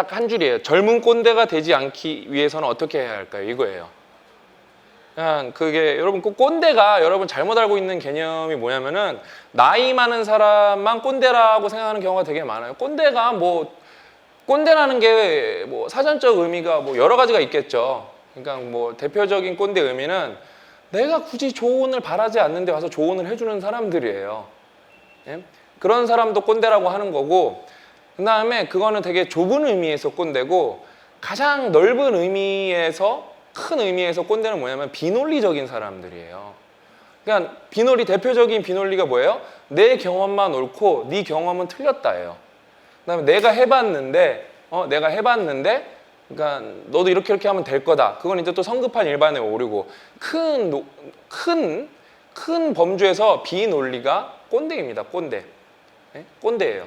딱 한 줄이에요. 젊은 꼰대가 되지 않기 위해서는 어떻게 해야 할까요? 이거예요. 그냥 그게 여러분 그 꼰대가 여러분 잘못 알고 있는 개념이 뭐냐면은 나이 많은 사람만 꼰대라고 생각하는 경우가 되게 많아요. 꼰대가 뭐 꼰대라는 게 뭐 사전적 의미가 뭐 여러 가지가 있겠죠. 그러니까 뭐 대표적인 꼰대 의미는 내가 굳이 조언을 바라지 않는데 와서 조언을 해주는 사람들이에요. 예? 그런 사람도 꼰대라고 하는 거고 그 다음에 그거는 되게 좁은 의미에서 꼰대고 가장 넓은 의미에서 큰 의미에서 꼰대는 뭐냐면 비논리적인 사람들이에요. 그러니까 비논리 대표적인 비논리가 뭐예요? 내 경험만 옳고 네 경험은 틀렸다예요. 그다음에 내가 해봤는데 어 내가 해봤는데 그러니까 너도 이렇게 이렇게 하면 될 거다. 그건 이제 또 성급한 일반에 오르고 큰큰큰 큰 범주에서 비논리가 꼰대입니다. 꼰대. 예? 꼰대예요.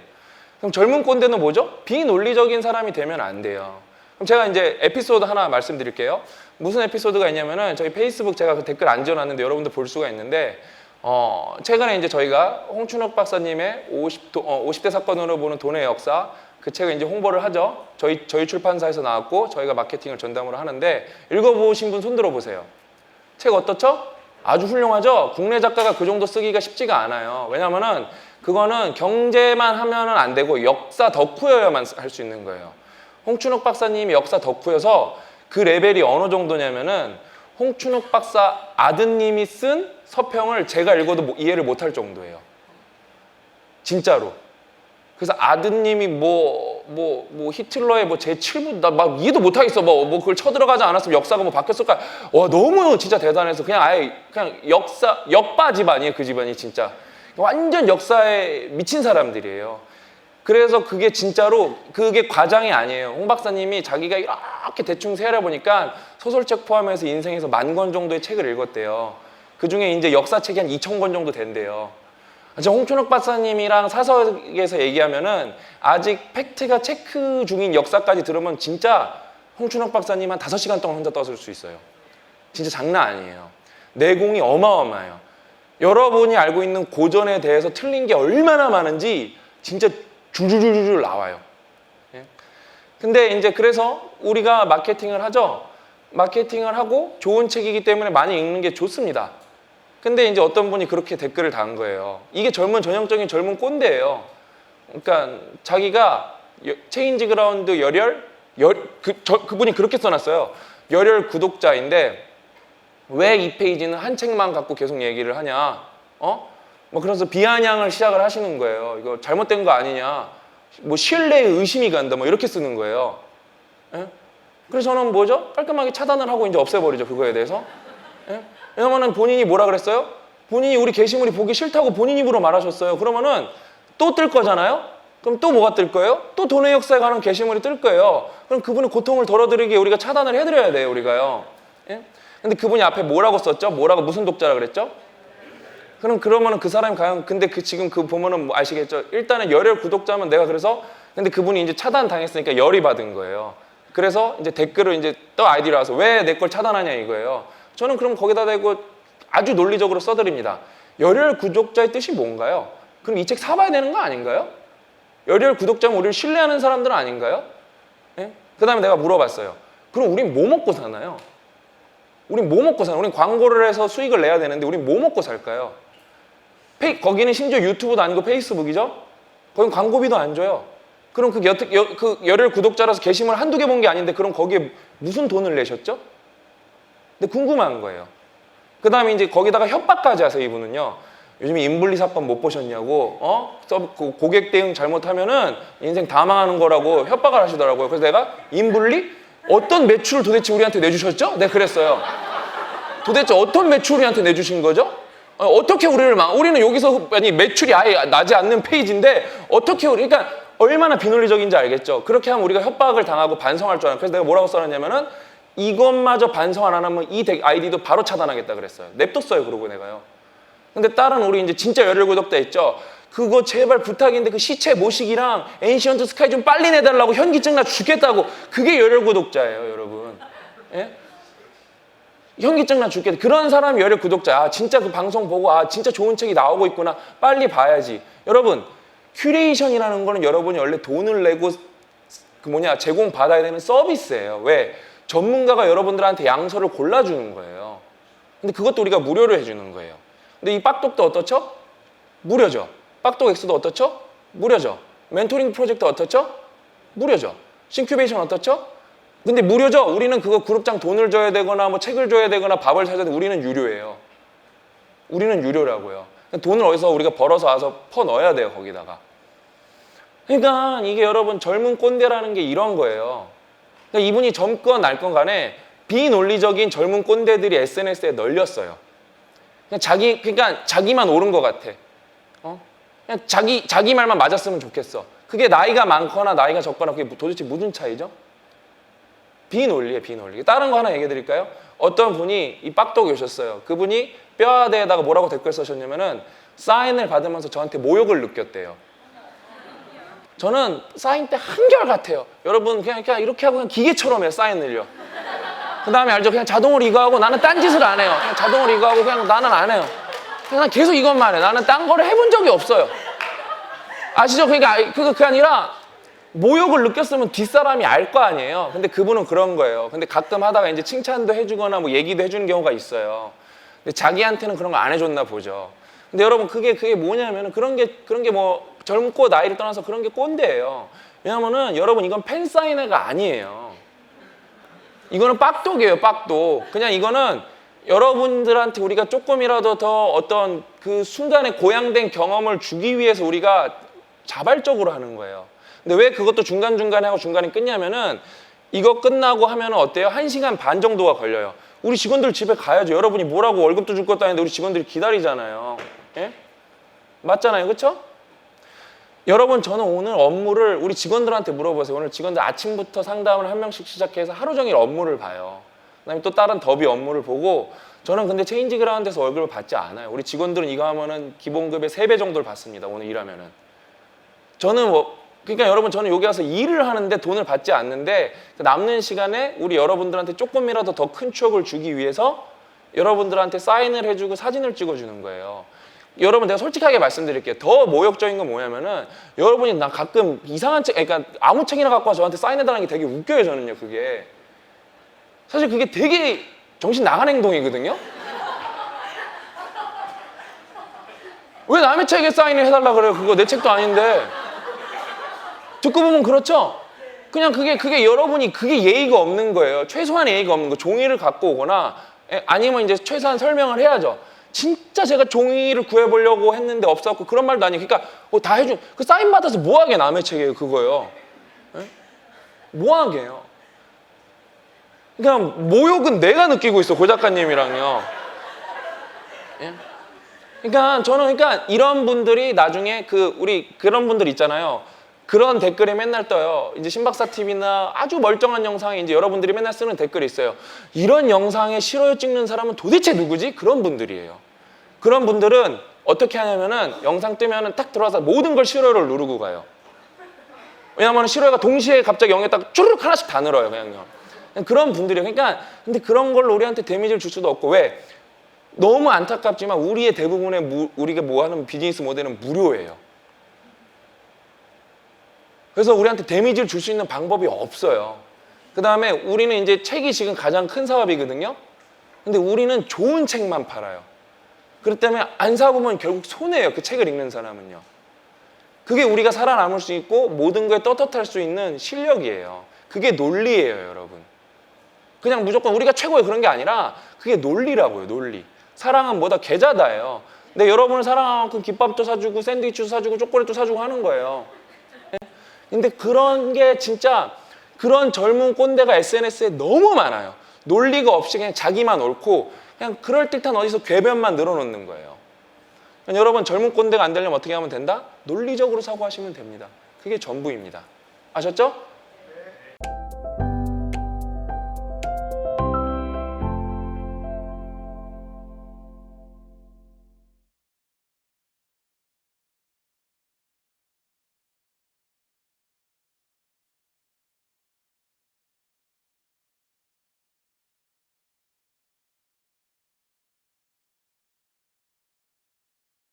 그럼 젊은 꼰대는 뭐죠? 비논리적인 사람이 되면 안 돼요. 그럼 제가 이제 에피소드 하나 말씀드릴게요. 무슨 에피소드가 있냐면은 저희 페이스북 제가 그 댓글 안 지어놨는데 여러분들 볼 수가 있는데 어 최근에 이제 저희가 홍춘욱 박사님의 50, 어, 50대 사건으로 보는 돈의 역사 그 책을 이제 홍보를 하죠. 저희 저희 출판사에서 나왔고 저희가 마케팅을 전담으로 하는데 읽어보신 분 손들어 보세요. 책 어떻죠? 아주 훌륭하죠. 국내 작가가 그 정도 쓰기가 쉽지가 않아요. 왜냐면은 그거는 경제만 하면은 안 되고 역사 덕후여야만 할 수 있는 거예요. 홍춘욱 박사님이 역사 덕후여서 그 레벨이 어느 정도냐면은 홍춘욱 박사 아드님이 쓴 서평을 제가 읽어도 뭐 이해를 못할 정도예요. 진짜로. 그래서 아드님이 뭐, 뭐, 뭐 히틀러의 뭐 제7부, 나 막 이해도 못하겠어. 뭐, 뭐 그걸 쳐들어가지 않았으면 역사가 뭐 바뀌었을까. 와, 너무 진짜 대단해서 그냥 아예 그냥 역사, 역바 집안이에요. 그 집안이 진짜. 완전 역사에 미친 사람들이에요. 그래서 그게 진짜로 그게 과장이 아니에요. 홍 박사님이 자기가 이렇게 대충 세알아보니까 소설책 포함해서 인생에서 만 권 정도의 책을 읽었대요. 그 중에 이제 역사책이 한 2천 권 정도 된대요. 저 홍춘욱 박사님이랑 사석에서 얘기하면은 아직 팩트가 체크 중인 역사까지 들으면 진짜 홍춘욱 박사님 한 5시간 동안 혼자 떠들 수 있어요. 진짜 장난 아니에요. 내공이 어마어마해요. 여러분이 알고 있는 고전에 대해서 틀린 게 얼마나 많은지 진짜 줄줄줄줄 나와요. 예? 근데 이제 그래서 우리가 마케팅을 하죠. 마케팅을 하고 좋은 책이기 때문에 많이 읽는 게 좋습니다. 근데 이제 어떤 분이 그렇게 댓글을 단 거예요. 이게 젊은 전형적인 젊은 꼰대예요. 그러니까 자기가 여- 체인지 그라운드 열혈 열, 그, 저, 그분이 그렇게 써놨어요. 열혈 구독자인데 왜 이 페이지는 한 책만 갖고 계속 얘기를 하냐? 어? 뭐 그래서 비아냥을 시작을 하시는 거예요. 이거 잘못된 거 아니냐? 뭐 신뢰에 의심이 간다. 뭐 이렇게 쓰는 거예요. 예? 그래서 저는 뭐죠? 깔끔하게 차단을 하고 이제 없애버리죠. 그거에 대해서. 예? 왜냐면은 본인이 뭐라 그랬어요? 본인이 우리 게시물이 보기 싫다고 본인 입으로 말하셨어요. 그러면은 또 뜰 거잖아요? 그럼 또 뭐가 뜰 거예요? 또 돈의 역사에 관한 게시물이 뜰 거예요. 그럼 그분의 고통을 덜어드리게 우리가 차단을 해드려야 돼요, 우리가요. 예? 근데 그분이 앞에 뭐라고 썼죠? 뭐라고 무슨 독자라 그랬죠? 그럼 그러면은 그 사람이 과연 근데 그 지금 그 보면은 뭐 아시겠죠? 일단은 열혈 구독자면 내가 그래서 근데 그분이 이제 차단 당했으니까 열이 받은 거예요. 그래서 이제 댓글을 이제 또 아이디로 와서 왜 내 걸 차단하냐 이거예요. 저는 그럼 거기다 대고 아주 논리적으로 써드립니다. 열혈 구독자의 뜻이 뭔가요? 그럼 이 책 사봐야 되는 거 아닌가요? 열혈 구독자면 우리를 신뢰하는 사람들은 아닌가요? 예? 그 다음에 내가 물어봤어요. 그럼 우린 뭐 먹고 사나요? 우린 뭐 먹고 사나? 우린 광고를 해서 수익을 내야 되는데 우린 뭐 먹고 살까요? 페이, 거기는 심지어 유튜브도 아니고 페이스북이죠? 거긴 광고비도 안 줘요. 그럼 그, 여, 여, 그 열혈 구독자라서 게시물 한두 개 본 게 아닌데 그럼 거기에 무슨 돈을 내셨죠? 근데 궁금한 거예요. 그 다음에 이제 거기다가 협박까지 하세요, 이분은요. 요즘에 인블리 사건 못 보셨냐고, 어? 서브- 그 고객 대응 잘못하면은 인생 다 망하는 거라고 협박을 하시더라고요. 그래서 내가 인블리? 어떤 매출을 도대체 우리한테 내주셨죠? 네, 그랬어요. 도대체 어떤 매출 우리한테 내주신 거죠? 어, 어떻게 우리를 망? 우리는 여기서 아니 매출이 아예 나지 않는 페이지인데 어떻게 우리 그러니까 얼마나 비논리적인지 알겠죠? 그렇게 하면 우리가 협박을 당하고 반성할 줄 알아요. 그래서 내가 뭐라고 써놨냐면은 이것마저 반성 안 하면 이 덱- 아이디도 바로 차단하겠다 그랬어요. 냅뒀어요, 그러고 내가요. 근데 다른 우리 이제 진짜 열혈 구독자 있죠? 그거 제발 부탁인데 그 시체 모시기랑 엔시언트 스카이 좀 빨리 내달라고 현기증 나 죽겠다고 그게 열혈 구독자예요, 여러분. 예? 현기증 나 죽겠다. 그런 사람이 열혈 구독자. 아, 진짜 그 방송 보고 아, 진짜 좋은 책이 나오고 있구나. 빨리 봐야지. 여러분, 큐레이션이라는 거는 여러분이 원래 돈을 내고 그 뭐냐 제공 받아야 되는 서비스예요. 왜? 전문가가 여러분들한테 양서를 골라주는 거예요. 근데 그것도 우리가 무료로 해주는 거예요. 근데 이 빡독도 어떻죠? 무료죠. 빡독 엑스도 어떻죠? 무료죠. 멘토링 프로젝트 어떻죠? 무료죠. 싱큐베이션 어떻죠? 근데 무료죠. 우리는 그거 그룹장 돈을 줘야 되거나 뭐 책을 줘야 되거나 밥을 사야 되고 우리는 유료예요. 우리는 유료라고요. 돈을 어디서 우리가 벌어서 와서 퍼 넣어야 돼요 거기다가. 그러니까 이게 여러분 젊은 꼰대라는 게 이런 거예요. 그러니까 이분이 젊건 낡건 간에 비논리적인 젊은 꼰대들이 SNS에 널렸어요. 그냥 자기 그러니까 자기만 옳은 것 같아. 어? 그냥 자기 자기 말만 맞았으면 좋겠어. 그게 나이가 많거나 나이가 적거나 그게 도대체 무슨 차이죠? 비논리에 비논리. 다른 거 하나 얘기해 드릴까요? 어떤 분이 이 빡독이 오셨어요. 그분이 뼈아대에다가 뭐라고 댓글 쓰셨냐면은 사인을 받으면서 저한테 모욕을 느꼈대요. 저는 사인 때 한결 같아요. 여러분 그냥, 그냥 이렇게 하고 그냥 기계처럼 해요 사인을요. 그 다음에 알죠? 그냥 자동으로 이거 하고 나는 딴 짓을 안 해요. 그냥 자동으로 이거 하고 그냥 나는 안 해요. 그냥 계속 이것만 해. 나는 딴 거를 해본 적이 없어요. 아시죠? 그러니까 그거 그게 아니라 모욕을 느꼈으면 뒷사람이 알 거 아니에요. 근데 그분은 그런 거예요. 근데 가끔 하다가 이제 칭찬도 해주거나 뭐 얘기도 해주는 경우가 있어요. 근데 자기한테는 그런 거 안 해줬나 보죠. 근데 여러분 그게 그게 뭐냐면은 그런 게 그런 게 뭐 젊고 나이를 떠나서 그런 게 꼰대예요. 왜냐면은 여러분 이건 팬 사인회가 아니에요. 이거는 빡독이에요, 빡독. 그냥 이거는 여러분들한테 우리가 조금이라도 더 어떤 그 순간에 고양된 경험을 주기 위해서 우리가 자발적으로 하는 거예요. 근데 왜 그것도 중간중간에 하고 중간에 끊냐면은 이거 끝나고 하면은 어때요? 한 시간 반 정도가 걸려요. 우리 직원들 집에 가야죠. 여러분이 뭐라고 월급도 줄 것도 아닌데 우리 직원들이 기다리잖아요. 예? 맞잖아요. 그렇죠? 여러분 저는 오늘 업무를 우리 직원들한테 물어보세요. 오늘 직원들 아침부터 상담을 한 명씩 시작해서 하루 종일 업무를 봐요. 그다음에 또 다른 더비 업무를 보고 저는 근데 체인지 그라운드에서 월급을 받지 않아요. 우리 직원들은 이거 하면은 기본급의 3배 정도를 받습니다. 오늘 일하면은. 저는 뭐 그러니까 여러분 저는 여기 와서 일을 하는데 돈을 받지 않는데 남는 시간에 우리 여러분들한테 조금이라도 더 큰 추억을 주기 위해서 여러분들한테 사인을 해주고 사진을 찍어주는 거예요. 여러분 내가 솔직하게 말씀드릴게요. 더 모욕적인 건 뭐냐면은 여러분이 나 가끔 이상한 책, 그러니까 아무 책이나 갖고 와 저한테 사인해달라는 게 되게 웃겨요 저는요 그게. 사실 그게 되게 정신 나간 행동이거든요. 왜 남의 책에 사인을 해달라 그래요? 그거 내 책도 아닌데. 듣고 보면 그렇죠. 그냥 그게 그게 여러분이 그게 예의가 없는 거예요. 최소한의 예의가 없는 거. 종이를 갖고 오거나 예, 아니면 이제 최소한 설명을 해야죠. 진짜 제가 종이를 구해보려고 했는데 없었고 그런 말도 아니에요. 그러니까 뭐다 해준 그 사인 받아서 뭐 하게 남의 책이에요 그거요. 예? 뭐 하게요. 그러니까 모욕은 내가 느끼고 있어 고 작가님이랑요. 예? 그러니까 저는 그러니까 이런 분들이 나중에 그 우리 그런 분들 있잖아요. 그런 댓글이 맨날 떠요. 이제 신박사 TV나 아주 멀쩡한 영상에 이제 여러분들이 맨날 쓰는 댓글이 있어요. 이런 영상에 싫어요 찍는 사람은 도대체 누구지? 그런 분들이에요. 그런 분들은 어떻게 하냐면은 영상 뜨면은 딱 들어와서 모든 걸 싫어요를 누르고 가요. 왜냐면 싫어요가 동시에 갑자기 영에 딱 쭈르륵 하나씩 다 늘어요, 그냥요. 그런 분들이에요. 그러니까 근데 그런 걸로 우리한테 데미지를 줄 수도 없고 왜? 너무 안타깝지만 우리의 대부분의 무- 우리가 뭐 하는 비즈니스 모델은 무료예요. 그래서 우리한테 데미지를 줄 수 있는 방법이 없어요. 그 다음에 우리는 이제 책이 지금 가장 큰 사업이거든요. 근데 우리는 좋은 책만 팔아요. 그렇기 때문에 안 사보면 결국 손해예요. 그 책을 읽는 사람은요. 그게 우리가 살아남을 수 있고 모든 거에 떳떳할 수 있는 실력이에요. 그게 논리예요, 여러분. 그냥 무조건 우리가 최고의 그런 게 아니라 그게 논리라고요, 논리. 사랑은 뭐다 계좌다예요. 근데 여러분을 사랑하는 만큼 김밥도 사주고 샌드위치도 사주고 초콜릿도 사주고 하는 거예요. 근데 그런 게 진짜 그런 젊은 꼰대가 SNS에 너무 많아요. 논리가 없이 그냥 자기만 옳고 그냥 그럴듯한 어디서 궤변만 늘어놓는 거예요. 그러니까 여러분 젊은 꼰대가 안 되려면 어떻게 하면 된다? 논리적으로 사고하시면 됩니다. 그게 전부입니다. 아셨죠?